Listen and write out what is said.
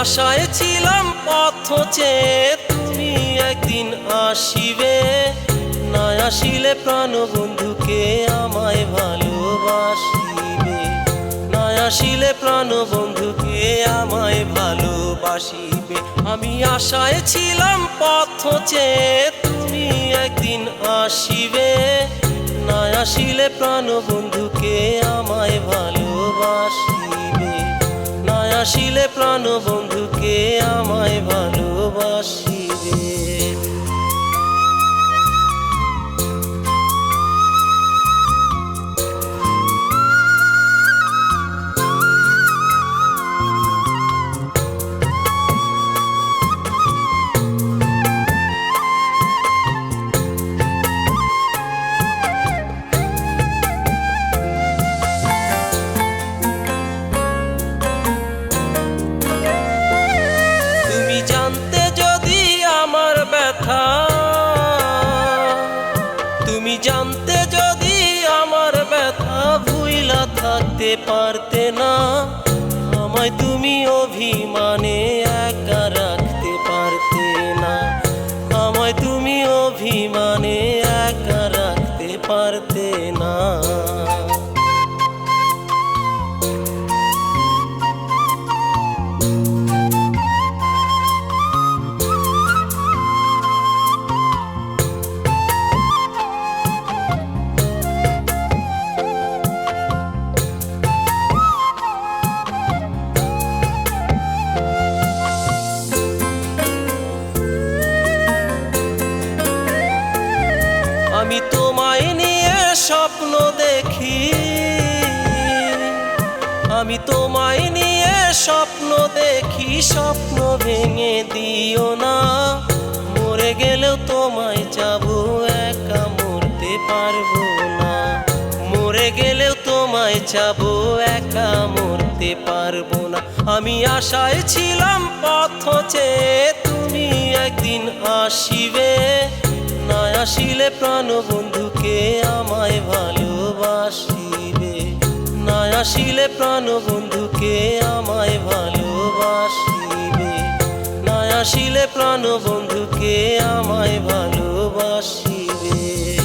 আশায় ছিলাম পথ চেয়ে তুমি একদিন আসিবে। না আসিলে প্রাণ বন্ধুকে আমায় ভালোবাসিবে। না আসিলে প্রাণ বন্ধুকে আমায় ভালোবাসিবে। আমি আশায় ছিলাম পথ চেয়ে তুমি একদিন আসিবে। না আসিলে প্রাণ বন্ধুকে আমায় ভালোবাসিবে। আসিলে প্রাণ বন্ধুকে আমায় ভালোবাসিবে পারতে না। আমায় তুমি অভিমানে আমি তোমায় নিয়ে স্বপ্ন দেখি, স্বপ্ন ভেঙে দিও না। মরে গেলেও তোমায় চাবো একা মরতে পারব না। মরে গেলেও তোমায় চাবো একা মরতে পারব না। আমি আশায় ছিলাম পথ চেয়ে তুমি একদিন আসিবে। না আসিলে প্রাণ বন্ধুকে আমায় ভালোবাসিবে না আসিলে প্রাণ বন্ধুকে আমায় ভালোবাসিবে। না আসিলে প্রাণ বন্ধুকে আমায় ভালোবাসিবে।